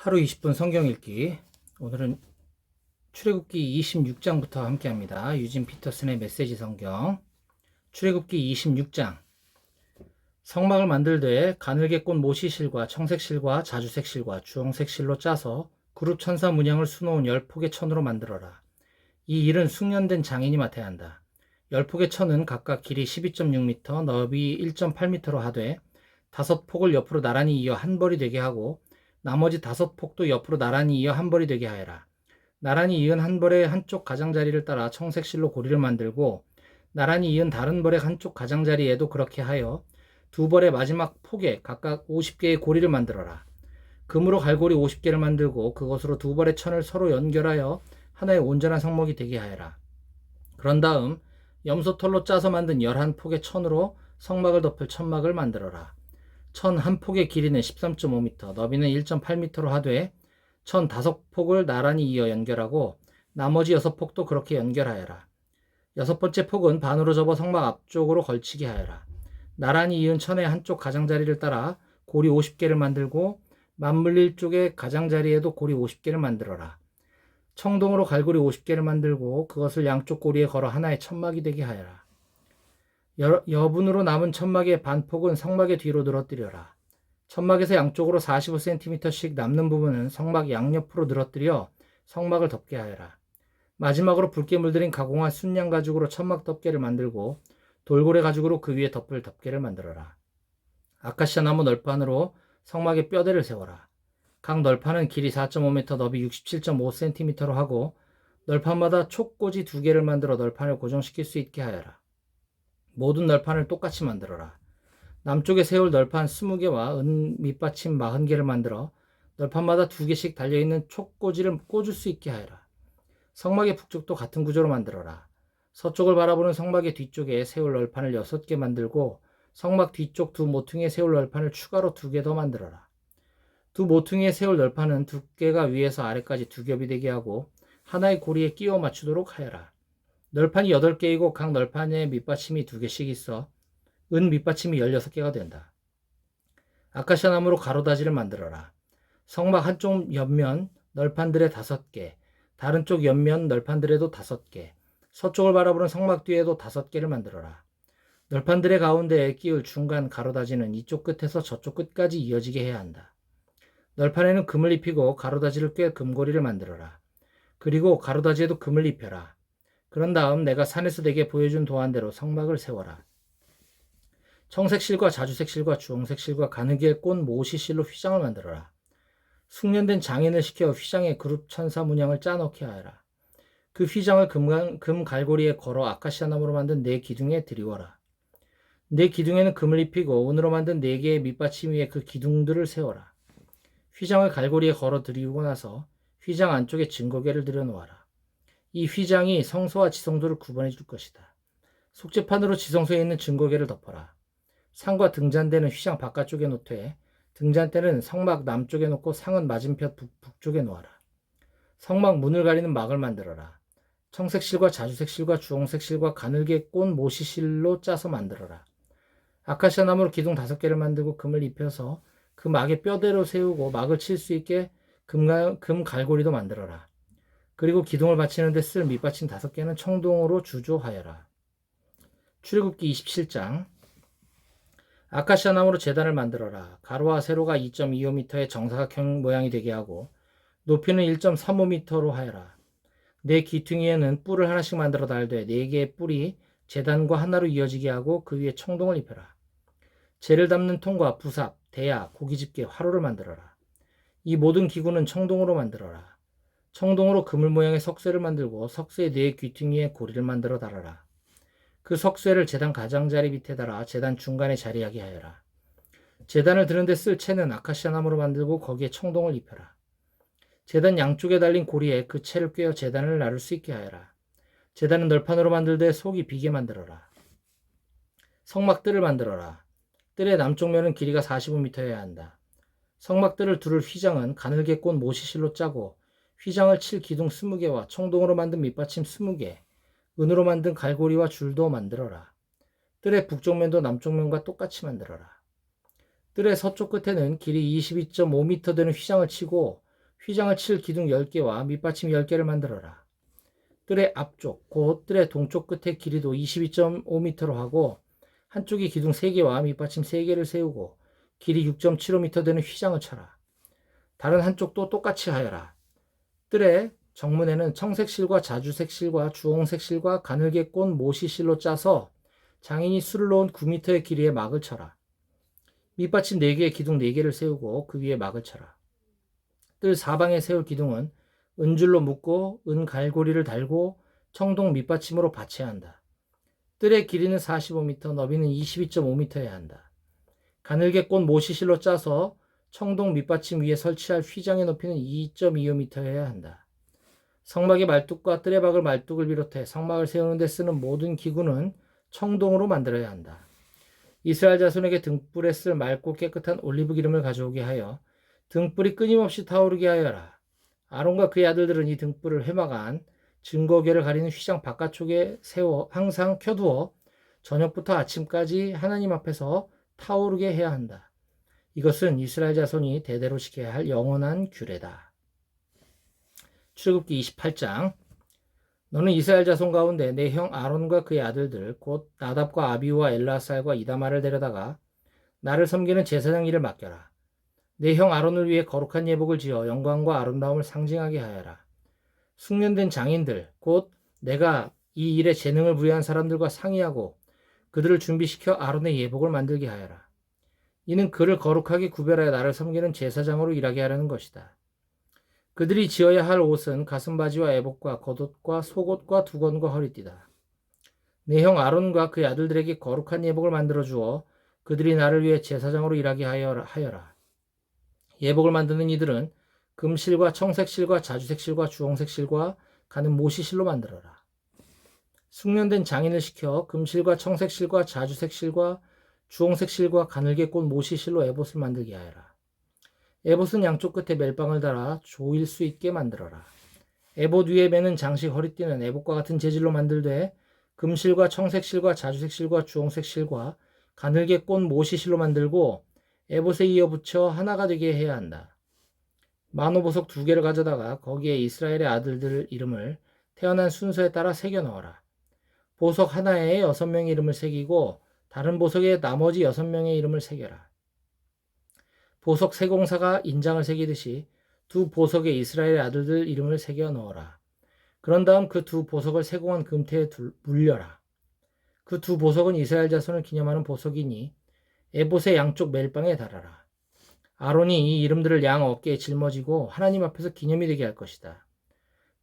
하루 20분 성경 읽기. 오늘은 출애굽기 26장부터 함께 합니다. 유진 피터슨의 메시지 성경. 출애굽기 26장. 성막을 만들되 가늘게 꼰 모시실과 청색실과 자주색실과 주홍색실로 짜서 그룹 천사 문양을 수놓은 열 폭의 천으로 만들어라. 이 일은 숙련된 장인이 맡아야 한다. 열 폭의 천은 각각 길이 12.6m, 너비 1.8m로 하되 다섯 폭을 옆으로 나란히 이어 한 벌이 되게 하고 나머지 다섯 폭도 옆으로 나란히 이어 한 벌이 되게 하여라. 나란히 이은 한 벌의 한쪽 가장자리를 따라 청색실로 고리를 만들고 나란히 이은 다른 벌의 한쪽 가장자리에도 그렇게 하여 두 벌의 마지막 폭에 각각 50개의 고리를 만들어라. 금으로 갈고리 50개를 만들고 그것으로 두 벌의 천을 서로 연결하여 하나의 온전한 성목이 되게 하여라. 그런 다음 염소털로 짜서 만든 열한 폭의 천으로 성막을 덮을 천막을 만들어라. 천 한 폭의 길이는 13.5m, 너비는 1.8m로 하되 천 다섯 폭을 나란히 이어 연결하고 나머지 여섯 폭도 그렇게 연결하여라. 여섯 번째 폭은 반으로 접어 성막 앞쪽으로 걸치게 하여라. 나란히 이은 천의 한쪽 가장자리를 따라 고리 50개를 만들고 맞물릴 쪽의 가장자리에도 고리 50개를 만들어라. 청동으로 갈고리 50개를 만들고 그것을 양쪽 고리에 걸어 하나의 천막이 되게 하여라. 여, 여분으로 남은 천막의 반폭은 성막의 뒤로 늘어뜨려라. 천막에서 양쪽으로 45cm씩 남는 부분은 성막 양옆으로 늘어뜨려 성막을 덮게 하여라. 마지막으로 붉게 물들인 가공한 순양 가죽으로 천막 덮개를 만들고 돌고래 가죽으로 그 위에 덮을 덮개를 만들어라. 아카시아 나무 널판으로 성막의 뼈대를 세워라. 각 널판은 길이 4.5m, 너비 67.5cm로 하고 널판마다 촉꽂이 두 개를 만들어 널판을 고정시킬 수 있게 하여라. 모든 널판을 똑같이 만들어라. 남쪽에 세울 널판 20개와 은 밑받침 40개를 만들어 널판마다 두 개씩 달려있는 촉꽂이를 꽂을 수 있게 하여라. 성막의 북쪽도 같은 구조로 만들어라. 서쪽을 바라보는 성막의 뒤쪽에 세울 널판을 6개 만들고 성막 뒤쪽 두 모퉁이에 세울 널판을 추가로 두 개 더 만들어라. 두 모퉁이에 세울 널판은 두께가 위에서 아래까지 두 겹이 되게 하고 하나의 고리에 끼워 맞추도록 하여라. 널판이 8개이고 각 널판에 밑받침이 두 개씩 있어 은 밑받침이 16개가 된다. 아카시아 나무로 가로다지를 만들어라. 성막 한쪽 옆면 널판들의 다섯 개, 다른 쪽 옆면 널판들에도 다섯 개, 서쪽을 바라보는 성막 뒤에도 다섯 개를 만들어라. 널판들의 가운데에 끼울 중간 가로다지는 이쪽 끝에서 저쪽 끝까지 이어지게 해야 한다. 널판에는 금을 입히고 가로다지를 꿰 금고리를 만들어라. 그리고 가로다지에도 금을 입혀라. 그런 다음 내가 산에서 내게 보여준 도안대로 성막을 세워라. 청색실과 자주색실과 주홍색실과 가느기에 꼰 모시실로 휘장을 만들어라. 숙련된 장인을 시켜 휘장에 그룹 천사 문양을 짜넣게 하여라. 그 휘장을 금, 금 갈고리에 걸어 아카시아 나무로 만든 네 기둥에 들이워라. 네 기둥에는 금을 입히고 은으로 만든 네 개의 밑받침 위에 그 기둥들을 세워라. 휘장을 갈고리에 걸어 들이우고 나서 휘장 안쪽에 증거계를 들여놓아라. 이 휘장이 성소와 지성소를 구분해 줄 것이다. 속죄판으로 지성소에 있는 증거계를 덮어라. 상과 등잔대는 휘장 바깥쪽에 놓되 등잔대는 성막 남쪽에 놓고 상은 맞은편 북, 북쪽에 놓아라. 성막 문을 가리는 막을 만들어라. 청색실과 자주색실과 주홍색실과 가늘게 꼰 모시실로 짜서 만들어라. 아카시아 나무로 기둥 다섯 개를 만들고 금을 입혀서 그 막의 뼈대로 세우고 막을 칠 수 있게 금, 금 갈고리도 만들어라. 그리고 기둥을 받치는데 쓸 밑받침 다섯 개는 청동으로 주조하여라. 출애굽기 27장 아카시아 나무로 재단을 만들어라. 가로와 세로가 2.25m의 정사각형 모양이 되게 하고 높이는 1.35m로 하여라. 네 귀퉁이에는 뿔을 하나씩 만들어 달되 네 개의 뿔이 재단과 하나로 이어지게 하고 그 위에 청동을 입혀라. 재를 담는 통과 부삽, 대야, 고기집게, 화로를 만들어라. 이 모든 기구는 청동으로 만들어라. 청동으로 그물 모양의 석쇠를 만들고 석쇠의 네 귀퉁이에 고리를 만들어 달아라. 그 석쇠를 재단 가장자리 밑에 달아 재단 중간에 자리하게 하여라. 재단을 드는데 쓸 채는 아카시아 나무로 만들고 거기에 청동을 입혀라. 재단 양쪽에 달린 고리에 그 채를 꿰어 재단을 나를 수 있게 하여라. 재단은 널판으로 만들되 속이 비게 만들어라. 성막들을 만들어라. 뜰의 남쪽 면은 길이가 45m여야 한다. 성막들을 두를 휘장은 가늘게 꼰 모시실로 짜고 휘장을 칠 기둥 20개와 청동으로 만든 밑받침 20개, 은으로 만든 갈고리와 줄도 만들어라. 뜰의 북쪽 면도 남쪽 면과 똑같이 만들어라. 뜰의 서쪽 끝에는 길이 22.5m 되는 휘장을 치고 휘장을 칠 기둥 10개와 밑받침 10개를 만들어라. 뜰의 앞쪽, 곧 뜰의 동쪽 끝의 길이도 22.5m로 하고 한쪽에 기둥 3개와 밑받침 3개를 세우고 길이 6.75m 되는 휘장을 쳐라. 다른 한쪽도 똑같이 하여라. 뜰의 정문에는 청색 실과 자주색 실과 주홍색 실과 가늘게 꼰 모시 실로 짜서 장인이 술을 놓은 9m의 길이의 막을 쳐라. 밑받침 4개의 기둥 4개를 세우고 그 위에 막을 쳐라. 뜰 사방에 세울 기둥은 은줄로 묶고 은갈고리를 달고 청동 밑받침으로 받쳐야 한다. 뜰의 길이는 45m, 너비는 22.5m여야 한다. 가늘게 꼰 모시실로 짜서 청동 밑받침 위에 설치할 휘장의 높이는 2.25m여야 한다. 성막의 말뚝과 뜰의 박을 말뚝을 비롯해 성막을 세우는 데 쓰는 모든 기구는 청동으로 만들어야 한다. 이스라엘 자손에게 등불에 쓸 맑고 깨끗한 올리브 기름을 가져오게 하여 등불이 끊임없이 타오르게 하여라. 아론과 그의 아들들은 이 등불을 회막 안 증거궤를 가리는 휘장 바깥쪽에 세워 항상 켜두어 저녁부터 아침까지 하나님 앞에서 타오르게 해야 한다. 이것은 이스라엘 자손이 대대로 지켜야 할 영원한 규례다. 출애굽기 28장 너는 이스라엘 자손 가운데 내 형 아론과 그의 아들들 곧 나답과 아비우와 엘라살과 이다마를 데려다가 나를 섬기는 제사장 일을 맡겨라. 내 형 아론을 위해 거룩한 예복을 지어 영광과 아름다움을 상징하게 하여라. 숙련된 장인들 곧 내가 이 일에 재능을 부여한 사람들과 상의하고 그들을 준비시켜 아론의 예복을 만들게 하여라. 이는 그를 거룩하게 구별하여 나를 섬기는 제사장으로 일하게 하려는 것이다. 그들이 지어야 할 옷은 가슴바지와 애복과 겉옷과 속옷과 두건과 허리띠다. 내 형 아론과 그의 아들들에게 거룩한 예복을 만들어 주어 그들이 나를 위해 제사장으로 일하게 하여라. 예복을 만드는 이들은 금실과 청색실과 자주색실과 주홍색실과 가는 모시실로 만들어라. 숙련된 장인을 시켜 금실과 청색실과 자주색실과 주홍색 실과 가늘게 꼰 모시 실로 에봇을 만들게 하여라. 에봇은 양쪽 끝에 멜빵을 달아 조일 수 있게 만들어라. 에봇 위에 매는 장식 허리띠는 에봇과 같은 재질로 만들되 금실과 청색 실과 자주색 실과 주홍색 실과 가늘게 꼰 모시 실로 만들고 에봇에 이어 붙여 하나가 되게 해야 한다. 만호 보석 두 개를 가져다가 거기에 이스라엘의 아들들 이름을 태어난 순서에 따라 새겨 넣어라. 보석 하나에 여섯 명의 이름을 새기고 다른 보석에 나머지 여섯 명의 이름을 새겨라. 보석 세공사가 인장을 새기듯이 두 보석에 이스라엘의 아들들 이름을 새겨 넣어라. 그런 다음 그 두 보석을 세공한 금태에 물려라. 그 두 보석은 이스라엘 자손을 기념하는 보석이니 에봇의 양쪽 멜빵에 달아라. 아론이 이 이름들을 양 어깨에 짊어지고 하나님 앞에서 기념이 되게 할 것이다.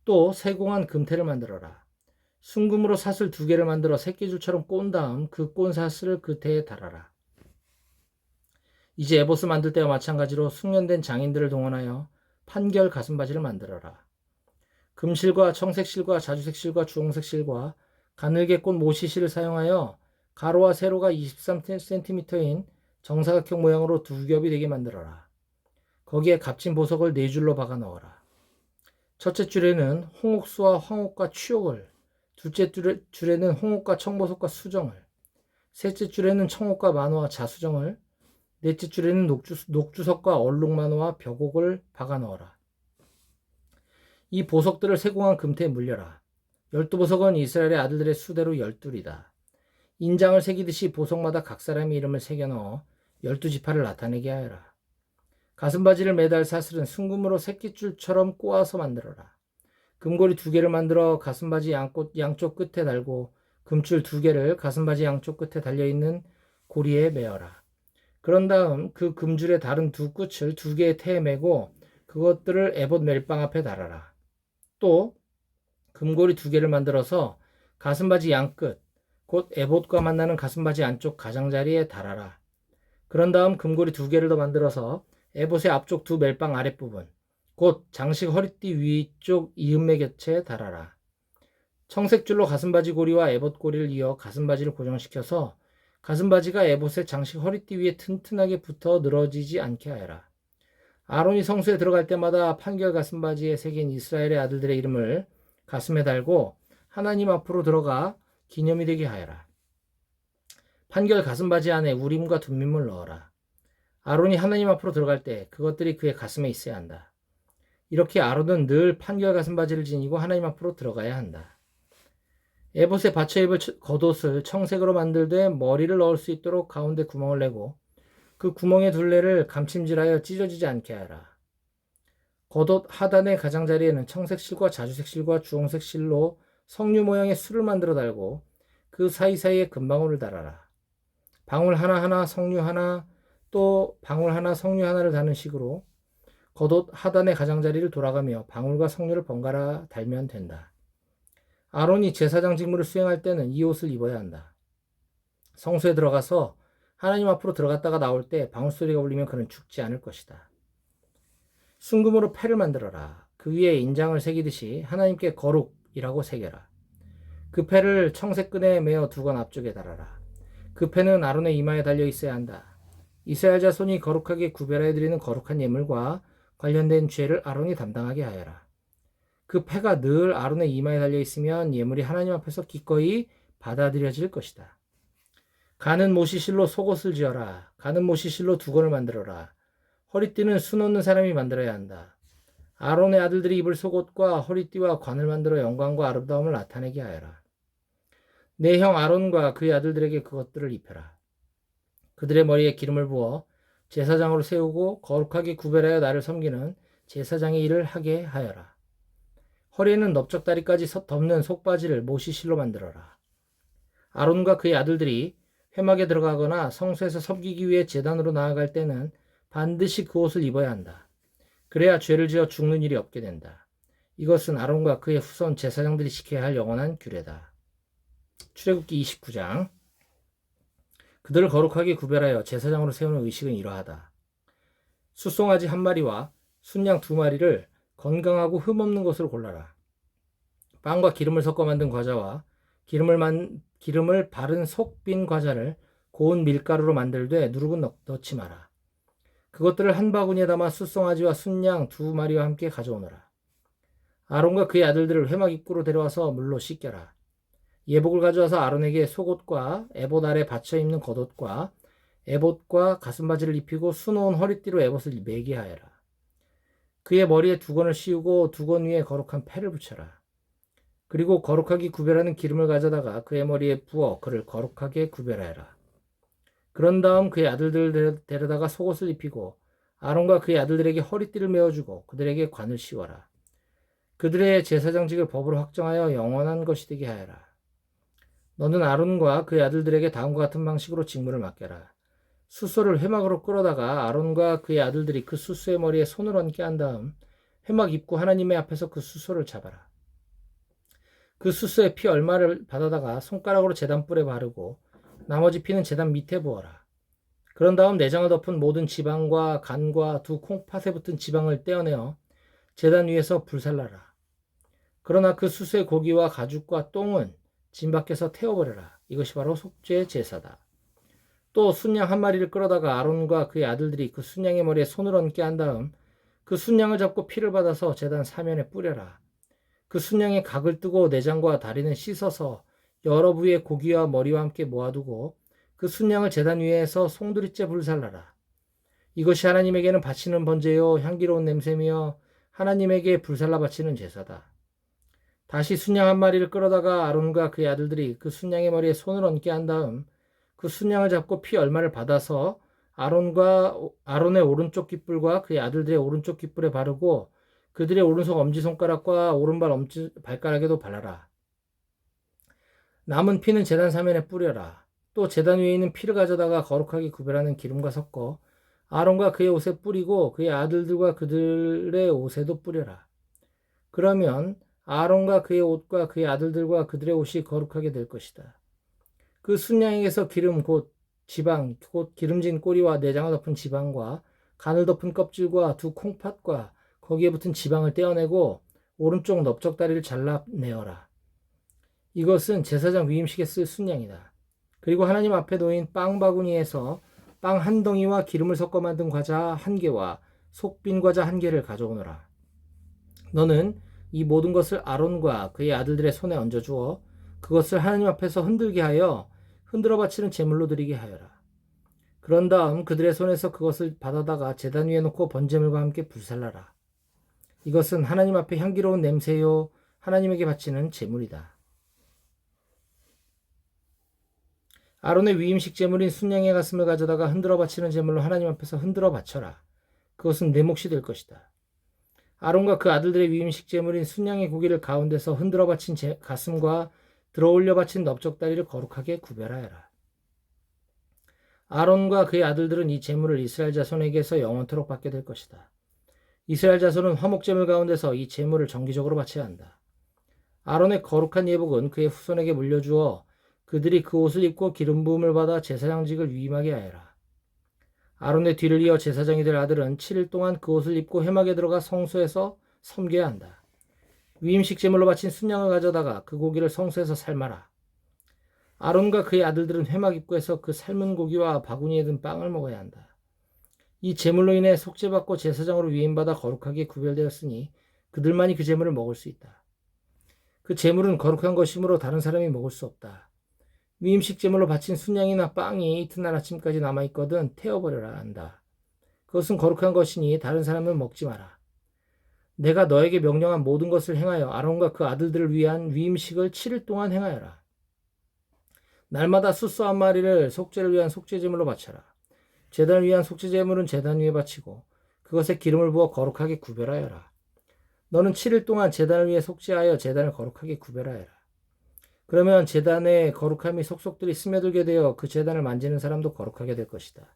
또 세공한 금태를 만들어라. 순금으로 사슬 두 개를 만들어 새끼줄처럼 꼰 다음 그 꼰 사슬을 그 태에 달아라. 이제 에봇을 만들 때와 마찬가지로 숙련된 장인들을 동원하여 판결 가슴바지를 만들어라. 금실과 청색실과 자주색실과 주홍색실과 가늘게 꼰 모시실을 사용하여 가로와 세로가 23cm인 정사각형 모양으로 두 겹이 되게 만들어라. 거기에 값진 보석을 네 줄로 박아 넣어라. 첫째 줄에는 홍옥수와 황옥과 취옥을, 둘째 줄에는 홍옥과 청보석과 수정을, 셋째 줄에는 청옥과 만호와 자수정을, 넷째 줄에는 녹주, 녹주석과 얼룩만호와 벽옥을 박아 넣어라. 이 보석들을 세공한 금태에 물려라. 열두 보석은 이스라엘의 아들들의 수대로 열둘이다. 인장을 새기듯이 보석마다 각 사람의 이름을 새겨 넣어 열두 지파를 나타내게 하여라. 가슴바지를 매달 사슬은 순금으로 새끼줄처럼 꼬아서 만들어라. 금고리 두 개를 만들어 가슴바지 양꽃, 양쪽 끝에 달고 금줄 두 개를 가슴바지 양쪽 끝에 달려 있는 고리에 매어라. 그런 다음 그 금줄의 다른 두 끝을 두 개의 태에 매고 그것들을 에봇 멜빵 앞에 달아라. 또 금고리 두 개를 만들어서 가슴바지 양끝, 곧 에봇과 만나는 가슴바지 안쪽 가장자리에 달아라. 그런 다음 금고리 두 개를 더 만들어서 에봇의 앞쪽 두 멜빵 아랫부분, 곧 장식 허리띠 위쪽 이음매 곁에 달아라. 청색줄로 가슴바지 고리와 에봇 고리를 이어 가슴바지를 고정시켜서 가슴바지가 에봇의 장식 허리띠 위에 튼튼하게 붙어 늘어지지 않게 하여라. 아론이 성수에 들어갈 때마다 판결 가슴바지에 새긴 이스라엘의 아들들의 이름을 가슴에 달고 하나님 앞으로 들어가 기념이 되게 하여라. 판결 가슴바지 안에 우림과 둠밈을 넣어라. 아론이 하나님 앞으로 들어갈 때 그것들이 그의 가슴에 있어야 한다. 이렇게 아론은 늘 판결 가슴 바지를 지니고 하나님 앞으로 들어가야 한다. 에봇에 받쳐 입을 처- 겉옷을 청색으로 만들되 머리를 넣을 수 있도록 가운데 구멍을 내고 그 구멍의 둘레를 감침질하여 찢어지지 않게 하라. 겉옷 하단의 가장자리에는 청색 실과 자주색 실과 주홍색 실로 석류 모양의 술을 만들어 달고 그 사이사이에 금방울을 달아라. 방울 하나하나 석류 하나 또 방울 하나 석류 하나를 다는 식으로 겉옷 하단의 가장자리를 돌아가며 방울과 석류를 번갈아 달면 된다. 아론이 제사장 직무를 수행할 때는 이 옷을 입어야 한다. 성소에 들어가서 하나님 앞으로 들어갔다가 나올 때 방울 소리가 울리면 그는 죽지 않을 것이다. 순금으로 패를 만들어라. 그 위에 인장을 새기듯이 하나님께 거룩이라고 새겨라. 그 패를 청색 끈에 매어 두건 앞쪽에 달아라. 그 패는 아론의 이마에 달려 있어야 한다. 이스라엘 자손이 거룩하게 구별해 드리는 거룩한 예물과 관련된 죄를 아론이 담당하게 하여라. 그 패가 늘 아론의 이마에 달려 있으면 예물이 하나님 앞에서 기꺼이 받아들여질 것이다. 가는 모시실로 속옷을 지어라. 가는 모시실로 두건을 만들어라. 허리띠는 수 놓는 사람이 만들어야 한다. 아론의 아들들이 입을 속옷과 허리띠와 관을 만들어 영광과 아름다움을 나타내게 하여라. 내 형 아론과 그의 아들들에게 그것들을 입혀라. 그들의 머리에 기름을 부어 제사장으로 세우고 거룩하게 구별하여 나를 섬기는 제사장의 일을 하게 하여라. 허리에는 넓적다리까지 서- 덮는 속바지를 모시실로 만들어라. 아론과 그의 아들들이 회막에 들어가거나 성소에서 섬기기 위해 제단으로 나아갈 때는 반드시 그 옷을 입어야 한다. 그래야 죄를 지어 죽는 일이 없게 된다. 이것은 아론과 그의 후손 제사장들이 지켜야 할 영원한 규례다. 출애굽기 29장 그들을 거룩하게 구별하여 제사장으로 세우는 의식은 이러하다. 숫송아지 한 마리와 순양 두 마리를 건강하고 흠없는 것으로 골라라. 빵과 기름을 섞어 만든 과자와 기름을 만 기름을 바른 속빈 과자를 고운 밀가루로 만들되 누룩은 넣, 넣지 마라. 그것들을 한 바구니에 담아 숫송아지와 순양 두 마리와 함께 가져오너라. 아론과 그의 아들들을 회막 입구로 데려와서 물로 씻겨라. 예복을 가져와서 아론에게 속옷과 에봇 아래 받쳐 입는 겉옷과 에봇과 가슴바지를 입히고 수놓은 허리띠로 에봇을 매게 하여라. 그의 머리에 두건을 씌우고 두건 위에 거룩한 패를 붙여라. 그리고 거룩하게 구별하는 기름을 가져다가 그의 머리에 부어 그를 거룩하게 구별하여라. 그런 다음 그의 아들들을 데려다가 속옷을 입히고 아론과 그의 아들들에게 허리띠를 메어주고 그들에게 관을 씌워라. 그들의 제사장직을 법으로 확정하여 영원한 것이 되게 하여라. 너는 아론과 그의 아들들에게 다음과 같은 방식으로 직무를 맡겨라. 수소를 회막으로 끌어다가 아론과 그의 아들들이 그 수소의 머리에 손을 얹게 한 다음 회막 입구 하나님의 앞에서 그 수소를 잡아라. 그 수소의 피 얼마를 받아다가 손가락으로 재단 뿔에 바르고 나머지 피는 재단 밑에 부어라. 그런 다음 내장을 덮은 모든 지방과 간과 두 콩팥에 붙은 지방을 떼어내어 재단 위에서 불살라라. 그러나 그 수수의 고기와 가죽과 똥은 진 밖에서 태워버려라. 이것이 바로 속죄 제사다. 또 순양 한 마리를 끌어다가 아론과 그의 아들들이 그 순양의 머리에 손을 얹게 한 다음 그 순양을 잡고 피를 받아서 재단 사면에 뿌려라. 그 순양의 각을 뜨고 내장과 다리는 씻어서 여러 부위의 고기와 머리와 함께 모아두고 그 순양을 재단 위에서 송두리째 불살라라. 이것이 하나님에게는 바치는 번제요 향기로운 냄새며 하나님에게 불살라 바치는 제사다. 다시 순양 한 마리를 끌어다가 아론과 그의 아들들이 그 순양의 머리에 손을 얹게 한 다음 그 순양을 잡고 피 얼마를 받아서 아론과 아론의 오른쪽 깃불과 그의 아들들의 오른쪽 깃불에 바르고 그들의 오른손 엄지 손가락과 오른발 엄지 발가락에도 발라라. 남은 피는 제단 사면에 뿌려라. 또 제단 위에 있는 피를 가져다가 거룩하게 구별하는 기름과 섞어 아론과 그의 옷에 뿌리고 그의 아들들과 그들의 옷에도 뿌려라. 그러면 아론과 그의 옷과 그의 아들들과 그들의 옷이 거룩하게 될 것이다. 그 순양에게서 기름 곧 지방 곧 기름진 꼬리와 내장을 덮은 지방과 간을 덮은 껍질과 두 콩팥과 거기에 붙은 지방을 떼어내고 오른쪽 넓적 다리를 잘라내어라. 이것은 제사장 위임식에 쓸 순양이다. 그리고 하나님 앞에 놓인 빵 바구니에서 빵 한 덩이와 기름을 섞어 만든 과자 한 개와 속빈 과자 한 개를 가져오너라. 너는 이 모든 것을 아론과 그의 아들들의 손에 얹어 주어 그것을 하나님 앞에서 흔들게 하여 흔들어 바치는 제물로 드리게 하여라. 그런 다음 그들의 손에서 그것을 받아다가 제단 위에 놓고 번제물과 함께 불살라라. 이것은 하나님 앞에 향기로운 냄새요 하나님에게 바치는 제물이다. 아론의 위임식 제물인 순양의 가슴을 가져다가 흔들어 바치는 제물로 하나님 앞에서 흔들어 바쳐라. 그것은 내 몫이 될 것이다. 아론과 그 아들들의 위임식 제물인 순양의 고기를 가운데서 흔들어 바친 제, 가슴과 들어 올려 바친 넓적다리를 거룩하게 구별하여라. 아론과 그의 아들들은 이 제물을 이스라엘 자손에게서 영원토록 받게 될 것이다. 이스라엘 자손은 화목 제물 가운데서 이 제물을 정기적으로 바쳐야 한다. 아론의 거룩한 예복은 그의 후손에게 물려주어 그들이 그 옷을 입고 기름 부음을 받아 제사장직을 위임하게 하여라. 아론의 뒤를 이어 제사장이 될 아들은 7일 동안 그 옷을 입고 회막에 들어가 성소에서 섬겨야 한다. 위임식 제물로 바친 순양을 가져다가 그 고기를 성소에서 삶아라. 아론과 그의 아들들은 회막 입구에서 그 삶은 고기와 바구니에 든 빵을 먹어야 한다. 이 제물로 인해 속죄받고 제사장으로 위임받아 거룩하게 구별되었으니 그들만이 그 제물을 먹을 수 있다. 그 제물은 거룩한 것이므로 다른 사람이 먹을 수 없다. 위임식 제물로 바친 순양이나 빵이 이튿날 아침까지 남아있거든 태워버려라 한다. 그것은 거룩한 것이니 다른 사람은 먹지 마라. 내가 너에게 명령한 모든 것을 행하여 아론과 그 아들들을 위한 위임식을 7일 동안 행하여라. 날마다 수소 한 마리를 속죄를 위한 속죄제물로 바쳐라. 제단을 위한 속죄제물은 제단 위에 바치고 그것에 기름을 부어 거룩하게 구별하여라. 너는 7일 동안 제단을 위해 속죄하여 제단을 거룩하게 구별하여라. 그러면 제단의 거룩함이 속속들이 스며들게 되어 그 제단을 만지는 사람도 거룩하게 될 것이다.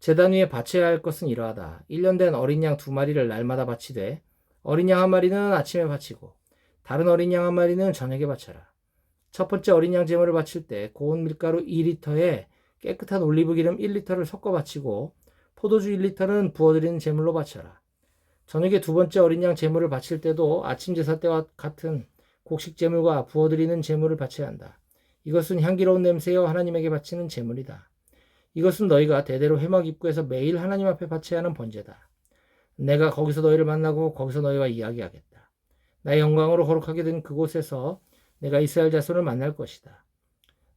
제단 위에 바쳐야 할 것은 이러하다. 1년 된 어린 양 두 마리를 날마다 바치되 어린 양 한 마리는 아침에 바치고 다른 어린 양 한 마리는 저녁에 바쳐라. 첫 번째 어린 양 제물을 바칠 때 고운 밀가루 2리터에 깨끗한 올리브 기름 1리터를 섞어 바치고 포도주 1리터는 부어드리는 제물로 바쳐라. 저녁에 두 번째 어린 양 제물을 바칠 때도 아침 제사 때와 같은 곡식 제물과 부어드리는 제물을 바쳐야 한다. 이것은 향기로운 냄새여 하나님에게 바치는 제물이다. 이것은 너희가 대대로 회막 입구에서 매일 하나님 앞에 바쳐야 하는 번제다. 내가 거기서 너희를 만나고 거기서 너희와 이야기하겠다. 나의 영광으로 거룩하게 된 그곳에서 내가 이스라엘 자손을 만날 것이다.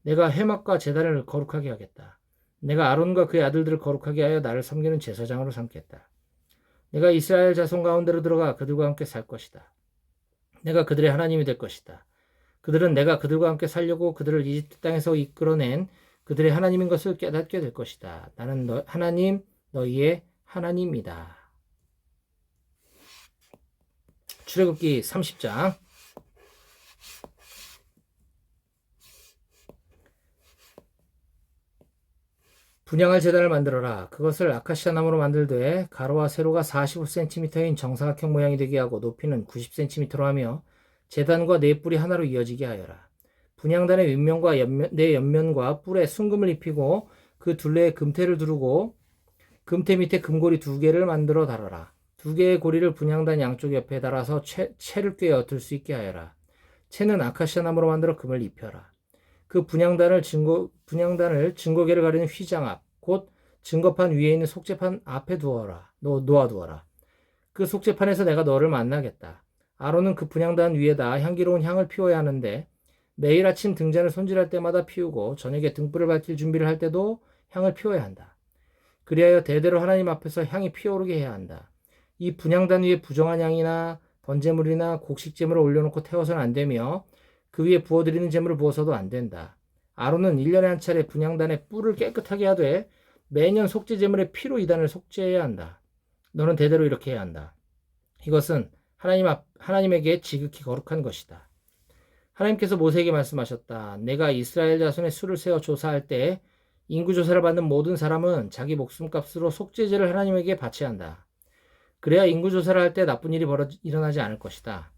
내가 회막과 제단을 거룩하게 하겠다. 내가 아론과 그의 아들들을 거룩하게 하여 나를 섬기는 제사장으로 삼겠다. 내가 이스라엘 자손 가운데로 들어가 그들과 함께 살 것이다. 내가 그들의 하나님이 될 것이다. 그들은 내가 그들과 함께 살려고 그들을 이집트 땅에서 이끌어낸 그들의 하나님인 것을 깨닫게 될 것이다. 나는 너, 하나님, 너희의 하나님이다. 출애굽기 30장 분양할 재단을 만들어라. 그것을 아카시아 나무로 만들되 가로와 세로가 45cm인 정사각형 모양이 되게 하고 높이는 90cm로 하며 재단과 네 뿔이 하나로 이어지게 하여라. 분양단의 윗면과 옆면, 네 옆면과 뿔에 순금을 입히고 그 둘레에 금태를 두르고 금태 밑에 금고리 두 개를 만들어 달아라. 두 개의 고리를 분양단 양쪽 옆에 달아서 채, 채를 꿰어 들 수 있게 하여라. 채는 아카시아 나무로 만들어 금을 입혀라. 그 분양단을 증거 분양단을 증거계를 가리는 휘장 앞, 곧 증거판 위에 있는 속죄판 앞에 두어라. 놓, 놓아두어라. 그 속죄판에서 내가 너를 만나겠다. 아론은 그 분양단 위에다 향기로운 향을 피워야 하는데 매일 아침 등잔을 손질할 때마다 피우고 저녁에 등불을 밝힐 준비를 할 때도 향을 피워야 한다. 그리하여 대대로 하나님 앞에서 향이 피어오르게 해야 한다. 이 분양단 위에 부정한 향이나 번제물이나 곡식제물을 올려놓고 태워서는 안 되며 그 위에 부어드리는 재물을 부어서도 안 된다. 아론은 1년에 한 차례 분양단의 뿔을 깨끗하게 하되 매년 속죄 제물의 피로 이단을 속죄해야 한다. 너는 대대로 이렇게 해야 한다. 이것은 하나님 앞, 하나님에게 지극히 거룩한 것이다. 하나님께서 모세에게 말씀하셨다. 내가 이스라엘 자손의 수를 세워 조사할 때 인구 조사를 받는 모든 사람은 자기 목숨값으로 속죄제를 하나님에게 바쳐야 한다. 그래야 인구 조사를 할 때 나쁜 일이 벌어 일어나지 않을 것이다.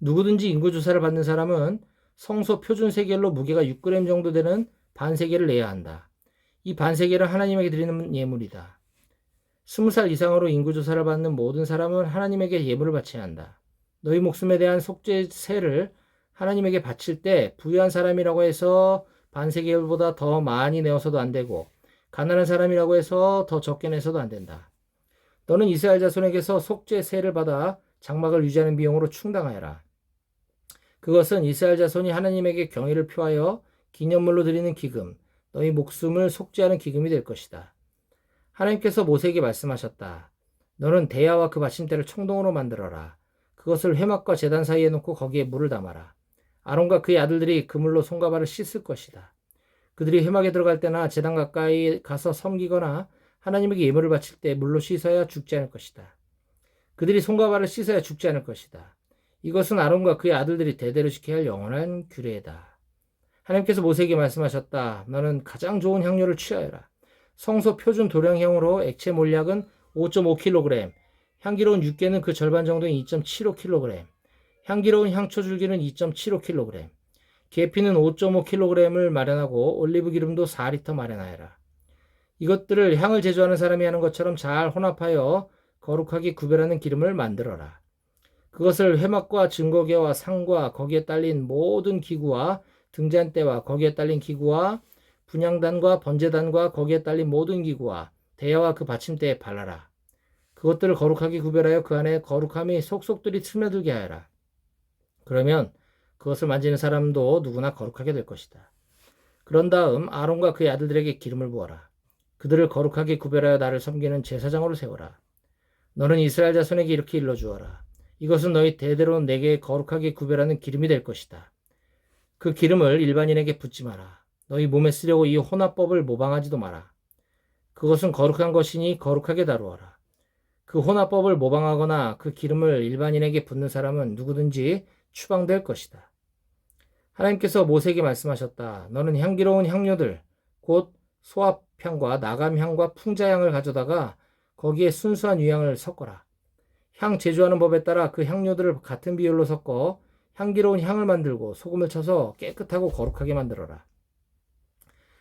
누구든지 인구 조사를 받는 사람은 성소 표준 세겔로 무게가 6g 정도 되는 반세겔을 내야 한다. 이 반세겔은 하나님에게 드리는 예물이다. 20살 이상으로 인구 조사를 받는 모든 사람은 하나님에게 예물을 바쳐야 한다. 너희 목숨에 대한 속죄세를 하나님에게 바칠 때 부유한 사람이라고 해서 반세겔보다 더 많이 내어서도 안 되고 가난한 사람이라고 해서 더 적게 내서도 안 된다. 너는 이스라엘 자손에게서 속죄세를 받아 장막을 유지하는 비용으로 충당하여라. 그것은 이스라엘 자손이 하나님에게 경의를 표하여 기념물로 드리는 기금, 너희 목숨을 속죄하는 기금이 될 것이다. 하나님께서 모세에게 말씀하셨다. 너는 대야와 그 받침대를 청동으로 만들어라. 그것을 회막과 재단 사이에 놓고 거기에 물을 담아라. 아론과 그의 아들들이 그물로 손과 발을 씻을 것이다. 그들이 회막에 들어갈 때나 재단 가까이 가서 섬기거나 하나님에게 예물을 바칠 때 물로 씻어야 죽지 않을 것이다. 그들이 손과 발을 씻어야 죽지 않을 것이다. 이것은 아론과 그의 아들들이 대대로 지켜야 할 영원한 규례다. 하나님께서 모세에게 말씀하셨다. 너는 가장 좋은 향료를 취하여라. 성소 표준 도량형으로 액체 몰약은 5.5kg, 향기로운 육개는 그 절반 정도인 2.75kg, 향기로운 향초 줄기는 2.75kg, 계피는 5.5kg을 마련하고 올리브 기름도 4리터 마련하여라. 이것들을 향을 제조하는 사람이 하는 것처럼 잘 혼합하여 거룩하게 구별하는 기름을 만들어라. 그것을 회막과 증거계와 상과 거기에 딸린 모든 기구와 등잔대와 거기에 딸린 기구와 분양단과 번제단과 거기에 딸린 모든 기구와 대야와 그 받침대에 발라라. 그것들을 거룩하게 구별하여 그 안에 거룩함이 속속들이 스며들게 하여라. 그러면 그것을 만지는 사람도 누구나 거룩하게 될 것이다. 그런 다음 아론과 그의 아들들에게 기름을 부어라. 그들을 거룩하게 구별하여 나를 섬기는 제사장으로 세워라. 너는 이스라엘 자손에게 이렇게 일러 주어라. 이것은 너희 대대로 내게 거룩하게 구별하는 기름이 될 것이다. 그 기름을 일반인에게 붓지 마라. 너희 몸에 쓰려고 이 혼합법을 모방하지도 마라. 그것은 거룩한 것이니 거룩하게 다루어라. 그 혼합법을 모방하거나 그 기름을 일반인에게 붓는 사람은 누구든지 추방될 것이다. 하나님께서 모세에게 말씀하셨다. 너는 향기로운 향료들, 곧 소합향과 나감향과 풍자향을 가져다가 거기에 순수한 유향을 섞어라. 향 제조하는 법에 따라 그 향료들을 같은 비율로 섞어 향기로운 향을 만들고 소금을 쳐서 깨끗하고 거룩하게 만들어라.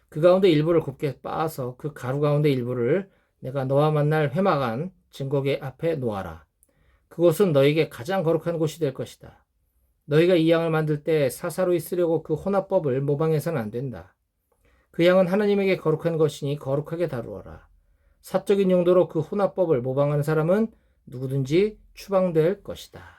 그 가운데 일부를 곱게 빻아서 그 가루 가운데 일부를 내가 너와 만날 회막안 증거계 앞에 놓아라. 그곳은 너에게 가장 거룩한 곳이 될 것이다. 너희가 이 양을 만들 때 사사로이 쓰려고 그 혼합법을 모방해서는 안 된다. 그 양은 하나님에게 거룩한 것이니 거룩하게 다루어라. 사적인 용도로 그 혼합법을 모방하는 사람은 누구든지 추방될 것이다.